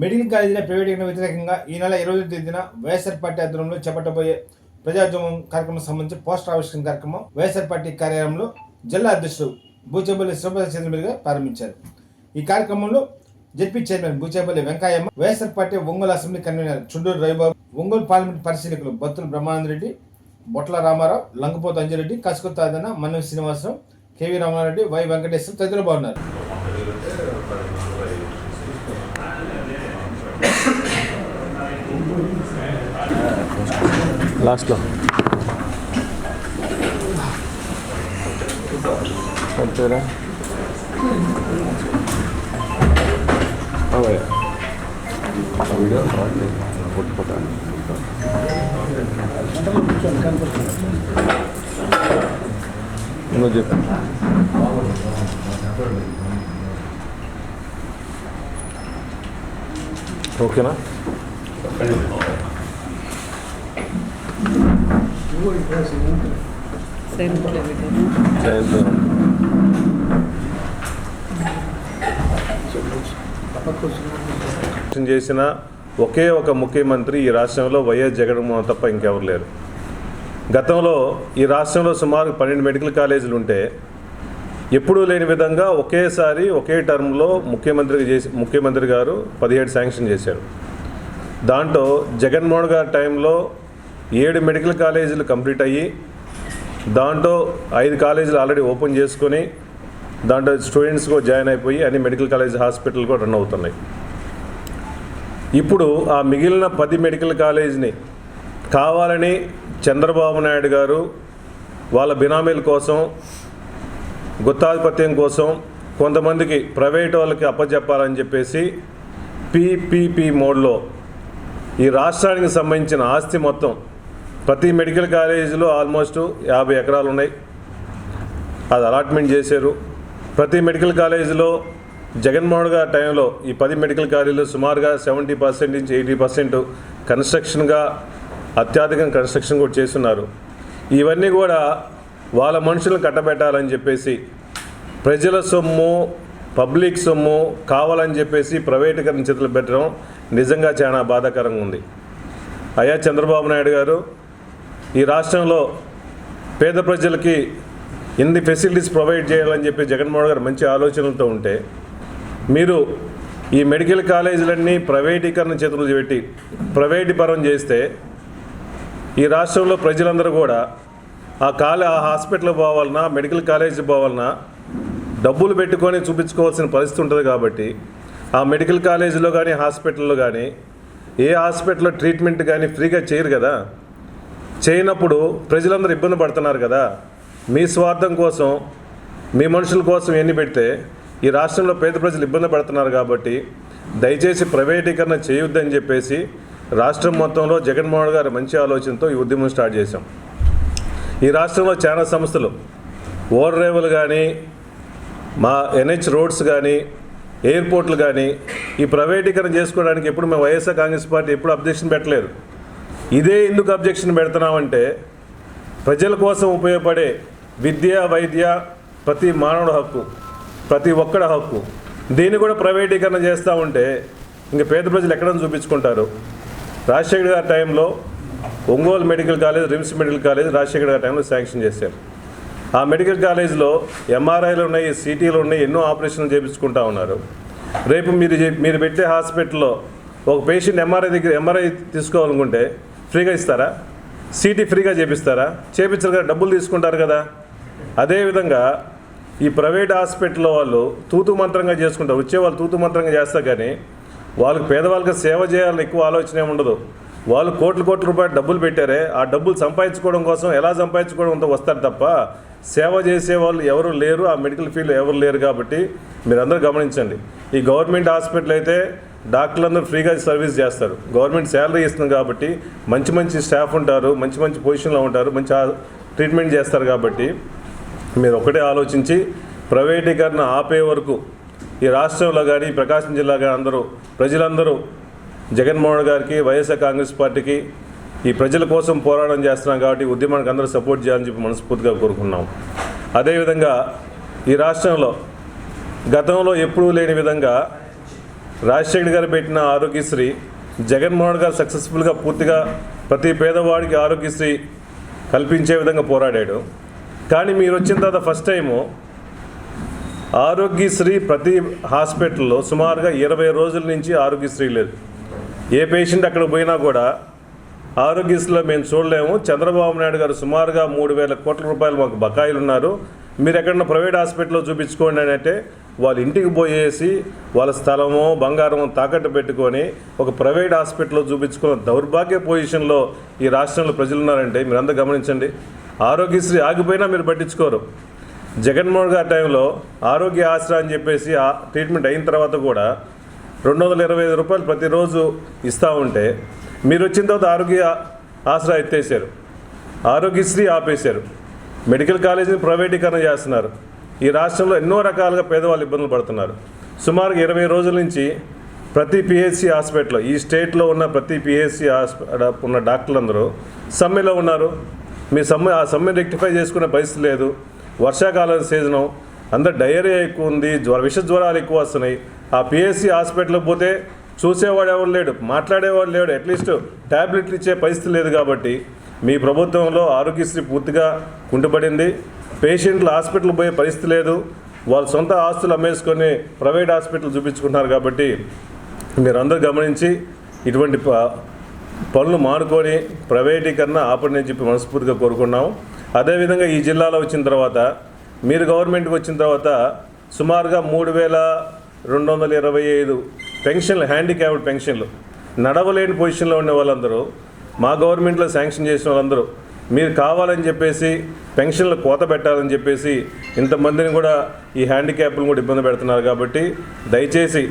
Medical కాలేజీల ప్రైవేటీకరణ వ్యతిరేకంగా ఈ నెల ఇరవై తేదీన వైఎస్ఆర్ పార్టీ ఆధ్వర్యంలో చేపట్టబోయే ప్రజాజోమం కార్యక్రమం సంబంధించి పోస్టర్ ఆవిష్కరణ కార్యక్రమం వైఎస్ఆర్ పార్టీ కార్యాలయంలో జిల్లా అధ్యక్షుడు బూచేపల్లి శ్రీపతి చంద్రమీదుగా ప్రారంభించారు. ఈ కార్యక్రమంలో ZP chairman Bucheppalli Venkayamma YSR party Ongole assembly convener Chunduru Ravibabu Ongole parliament పరిశీలకులు బత్తుల బ్రహ్మానందరెడ్డి బొట్ల రామారావు లంకపోతు అంజిరెడ్డి కసుకొత్త ఆదన మన్నవి శ్రీనివాసరావు కేవీ రామారెడ్డి వై వెంకటేశ్వర తదితరులు బాగున్నారు. లాస్ట్లో అంతేనా వీడియో కొట్టుకుంటాను నువ్వు చెప్పు ఓకేనా చేద్దాం ఆలోచన చేసిన ఒకే ఒక ముఖ్యమంత్రి ఈ రాష్ట్రంలో వైఎస్ జగన్మోహన్ తప్ప ఇంకెవరు లేరు. గతంలో ఈ రాష్ట్రంలో సుమారు పన్నెండు మెడికల్ కాలేజీలు ఉంటే ఎప్పుడూ లేని విధంగా ఒకేసారి ఒకే టర్మ్లో ముఖ్యమంత్రి చేసి ముఖ్యమంత్రి గారు పదిహేడు శాంక్షన్ చేశారు. దాంట్లో జగన్మోహన్ గారి టైంలో ఏడు మెడికల్ కాలేజీలు కంప్లీట్ అయ్యి దాంట్లో ఐదు కాలేజీలు ఆల్రెడీ ఓపెన్ చేసుకొని దాంట్లో స్టూడెంట్స్ కూడా జాయిన్ అయిపోయి అన్ని మెడికల్ కాలేజ్ హాస్పిటల్ కూడా రన్ అవుతున్నాయి. ఇప్పుడు ఆ మిగిలిన పది మెడికల్ కాలేజీని కావాలని చంద్రబాబు నాయుడు గారు వాళ్ళ బినామీల కోసం గుత్తాధిపత్యం కోసం కొంతమందికి ప్రైవేట్ వాళ్ళకి అప్పచెప్పాలని చెప్పేసి పీపీపీ మోడ్లో ఈ రాష్ట్రానికి సంబంధించిన ఆస్తి మొత్తం ప్రతి మెడికల్ కాలేజీలో ఆల్మోస్ట్ యాభై ఎకరాలు ఉన్నాయి. అది అలాట్మెంట్ చేశారు. ప్రతి మెడికల్ కాలేజీలో జగన్మోహన్ గారి టైంలో ఈ పది మెడికల్ కాలేజీలు సుమారుగా సెవెంటీ పర్సెంట్ నుంచి ఎయిటీ పర్సెంట్ కన్స్ట్రక్షన్గా అత్యధికంగా కన్స్ట్రక్షన్ కూడా చేస్తున్నారు. ఇవన్నీ కూడా వాళ్ళ మనుషులను కట్టబెట్టాలని చెప్పేసి ప్రజల సొమ్ము పబ్లిక్ సొమ్ము కావాలని చెప్పేసి ప్రైవేటీకరణ చేతులు పెట్టడం నిజంగా చాలా బాధాకరంగా ఉంది. అయ్యా చంద్రబాబు నాయుడు గారు ఈ రాష్ట్రంలో పేద ప్రజలకి ఎన్ని ఫెసిలిటీస్ ప్రొవైడ్ చేయాలని చెప్పి జగన్మోహన్ గారు మంచి ఆలోచనలతో ఉంటే మీరు ఈ మెడికల్ కాలేజీలన్నీ ప్రైవేటీకరణ చేతులు పెట్టి ప్రైవేటీపరం చేస్తే ఈ రాష్ట్రంలో ప్రజలందరూ కూడా ఆ కాలే ఆ హాస్పిటల్ పోవాలన్నా మెడికల్ కాలేజీ పోవాలన్నా డబ్బులు పెట్టుకొని చూపించుకోవాల్సిన పరిస్థితి ఉంటుంది కాబట్టి ఆ మెడికల్ కాలేజీలో కానీ హాస్పిటల్లో కానీ ఏ హాస్పిటల్లో ట్రీట్మెంట్ కానీ ఫ్రీగా చేయరు కదా. చేయనప్పుడు ప్రజలందరూ ఇబ్బంది పడుతున్నారు కదా. మీ స్వార్థం కోసం మీ మనుషుల కోసం ఎన్ని పెడితే ఈ రాష్ట్రంలో పేద ప్రజలు ఇబ్బంది పడుతున్నారు కాబట్టి దయచేసి ప్రైవేటీకరణ చేయొద్దని చెప్పేసి రాష్ట్రం మొత్తంలో జగన్మోహన్ గారి మంచి ఆలోచనతో ఈ ఉద్యమం స్టార్ట్ చేశాం. ఈ రాష్ట్రంలో చాలా సంస్థలు ఓవర్ రేవులు కానీ మా ఎన్హెచ్ రోడ్స్ కానీ ఎయిర్పోర్ట్లు కానీ ఈ ప్రైవేటీకరణ చేసుకోవడానికి ఎప్పుడు మేము వైఎస్ఆర్ కాంగ్రెస్ పార్టీ ఎప్పుడు అబ్జెక్షన్ పెట్టలేదు. ఇదే ఎందుకు అబ్జెక్షన్ పెడుతున్నామంటే ప్రజల కోసం ఉపయోగపడే విద్య వైద్య ప్రతి మానవుడి హక్కు ప్రతి ఒక్కడి హక్కు. దీన్ని కూడా ప్రైవేటీకరణ చేస్తూ ఉంటే ఇంక పేద ప్రజలు ఎక్కడ చూపించుకుంటారు? రాజశేఖర్ గారి టైంలో Ongole medical college RIMS medical college Rajasekhar గారి టైంలో శాంక్షన్ చేశారు. ఆ మెడికల్ కాలేజ్లో ఎంఆర్ఐలు ఉన్నాయి సిటీలు ఉన్నాయి ఎన్నో ఆపరేషన్లు చేయించుకుంటా ఉన్నారు. రేపు మీరు మీరు పెట్టే హాస్పిటల్లో ఒక పేషెంట్ ఎంఆర్ఐ దగ్గర ఎంఆర్ఐ తీసుకోవాలనుకుంటే ఫ్రీగా ఇస్తారా? సీటీ ఫ్రీగా చేపిస్తారా? చేపించరు కదా డబ్బులు తీసుకుంటారు కదా. అదేవిధంగా ఈ ప్రైవేట్ హాస్పిటల్లో వాళ్ళు తూతు మంత్రంగా చేసుకుంటారు. వచ్చే వాళ్ళు తూతు మంత్రంగా చేస్తారు కానీ వాళ్ళకి పేదవాళ్ళకి సేవ చేయాలని ఎక్కువ ఆలోచన ఏమి ఉండదు. వాళ్ళు కోట్ల కోట్ల రూపాయలు డబ్బులు పెట్టారే ఆ డబ్బులు సంపాదించుకోవడం కోసం ఎలా సంపాదించుకోవడం అంత వస్తారు తప్ప సేవ చేసే వాళ్ళు ఎవరు లేరు ఆ మెడికల్ ఫీల్డ్ ఎవరు లేరు కాబట్టి మీరందరూ గమనించండి. ఈ గవర్నమెంట్ హాస్పిటల్ అయితే డాక్టర్లందరూ ఫ్రీగా సర్వీస్ చేస్తారు. గవర్నమెంట్ శాలరీ ఇస్తుంది కాబట్టి మంచి మంచి స్టాఫ్ ఉంటారు మంచి మంచి పొజిషన్లో ఉంటారు మంచి ట్రీట్మెంట్ చేస్తారు కాబట్టి మీరు ఒకటే ఆలోచించి ప్రైవేటీకరణ ఆపే వరకు ఈ రాష్ట్రంలో కానీ ప్రకాశం జిల్లా కానీ అందరూ ప్రజలందరూ జగన్మోహన్ గారికి వైఎస్ఆర్ కాంగ్రెస్ పార్టీకి ఈ ప్రజల కోసం పోరాటం చేస్తున్నాం కాబట్టి ఉద్యమానికి అందరూ సపోర్ట్ చేయాలని చెప్పి మనస్ఫూర్తిగా కోరుకున్నాం అదేవిధంగా ఈ రాష్ట్రంలో గతంలో ఎప్పుడూ లేని విధంగా రాజశేఖర్ గారు పెట్టిన ఆరోగ్యశ్రీ జగన్మోహన్ గారు సక్సెస్ఫుల్గా పూర్తిగా ప్రతి పేదవాడికి ఆరోగ్యశ్రీ కల్పించే విధంగా పోరాడాడు. కానీ మీరు వచ్చిన తర్వాత ఫస్ట్ టైము ఆరోగ్యశ్రీ ప్రతి హాస్పిటల్లో సుమారుగా ఇరవై రోజుల నుంచి ఆరోగ్యశ్రీ లేదు. ఏ పేషెంట్ అక్కడ పోయినా కూడా ఆరోగ్యశ్రీలో మేము చూడలేము. చంద్రబాబు నాయుడు గారు సుమారుగా మూడు వేల కోట్ల రూపాయలు మాకు బకాయిలు ఉన్నారు మీరు ఎక్కడన్నా ప్రైవేట్ హాస్పిటల్లో చూపించుకోండి అని అంటే వాళ్ళ ఇంటికి పోయేసి వాళ్ళ స్థలము బంగారము తాకట్టు పెట్టుకొని ఒక ప్రైవేట్ హాస్పిటల్లో చూపించుకున్న దౌర్భాగ్య పొజిషన్లో ఈ రాష్ట్రంలో ప్రజలు ఉన్నారంటే మీరందరూ గమనించండి. ఆరోగ్యశ్రీ ఆగిపోయినా మీరు పట్టించుకోరు. జగన్మోహన్ గారి టైంలో ఆరోగ్య ఆసరా అని చెప్పేసి ఆ ట్రీట్మెంట్ అయిన తర్వాత కూడా రెండు వందల ఇరవై ఐదు రూపాయలు ప్రతిరోజు ఇస్తూ ఉంటే మీరు వచ్చిన తర్వాత ఆరోగ్య ఆసరా ఎత్తేసారు. ఆరోగ్యశ్రీ ఆపేశారు మెడికల్ కాలేజీని ప్రైవేటీకరణ చేస్తున్నారు. ఈ రాష్ట్రంలో ఎన్నో రకాలుగా పేదవాళ్ళు ఇబ్బందులు పడుతున్నారు. సుమారుగా ఇరవై రోజుల నుంచి ప్రతి పిహెచ్సి హాస్పిటల్లో ఈ స్టేట్లో ఉన్న ప్రతి పిహెచ్సి హాస్పిటల్ ఉన్న డాక్టర్లందరూ సమ్మెలో ఉన్నారు. మీ సమ్మె ఆ సమ్మె రెక్టిఫై చేసుకునే పరిస్థితి లేదు. వర్షాకాలం సీజను అందరు డయేరియా ఎక్కువ ఉంది జ్వర విష జ్వరాలు ఎక్కువ వస్తున్నాయి. ఆ పిఎస్సి హాస్పిటల్కి పోతే చూసేవాడు ఎవరు లేడు మాట్లాడేవాడు లేడు. అట్లీస్ట్ ట్యాబ్లెట్లు ఇచ్చే పరిస్థితి లేదు కాబట్టి మీ ప్రభుత్వంలో ఆరోగ్యశ్రీ పూర్తిగా కుంటుపడింది. పేషెంట్లు హాస్పిటల్ పోయే పరిస్థితి లేదు. వాళ్ళ సొంత ఆస్తులు అమ్మేసుకొని ప్రైవేట్ హాస్పిటల్ చూపించుకుంటున్నారు కాబట్టి మీరందరూ గమనించి ఇటువంటి ప- పనులు మానుకొని ప్రైవేటీకరణ ఆపడని చెప్పి మనస్ఫూర్తిగా కోరుకున్నాము అదేవిధంగా ఈ జిల్లాలో వచ్చిన తర్వాత మీరు గవర్నమెంట్కి వచ్చిన తర్వాత సుమారుగా మూడు వేల రెండు వందల ఇరవై ఐదు పెన్షన్లు హ్యాండిక్యాప్డ్ పెన్షన్లు నడవలేని పొజిషన్లో ఉండే వాళ్ళందరూ మా గవర్నమెంట్లో శాంక్షన్ చేసిన వాళ్ళందరూ మీరు కావాలని చెప్పేసి పెన్షన్లు కోత పెట్టాలని చెప్పేసి ఇంతమందిని కూడా ఈ హ్యాండిక్యాప్లు కూడా ఇబ్బంది పెడుతున్నారు కాబట్టి దయచేసి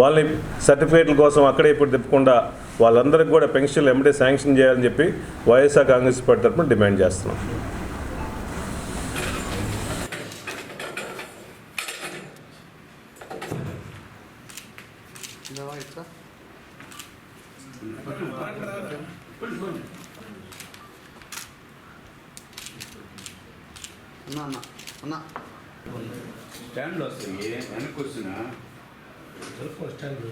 వాళ్ళని సర్టిఫికేట్ల కోసం అక్కడే ఇప్పుడు తిప్పకుండా వాళ్ళందరికీ కూడా పెన్షన్లు ఎమ్మటే శాంక్షన్ చేయాలని చెప్పి వైఎస్ఆర్ కాంగ్రెస్ పార్టీ తరఫున డిమాండ్ చేస్తున్నాం. అన్నా అన్న అన్న. స్టాండ్లో వస్తాయి వెనక్కి వచ్చిన స్టాండ్.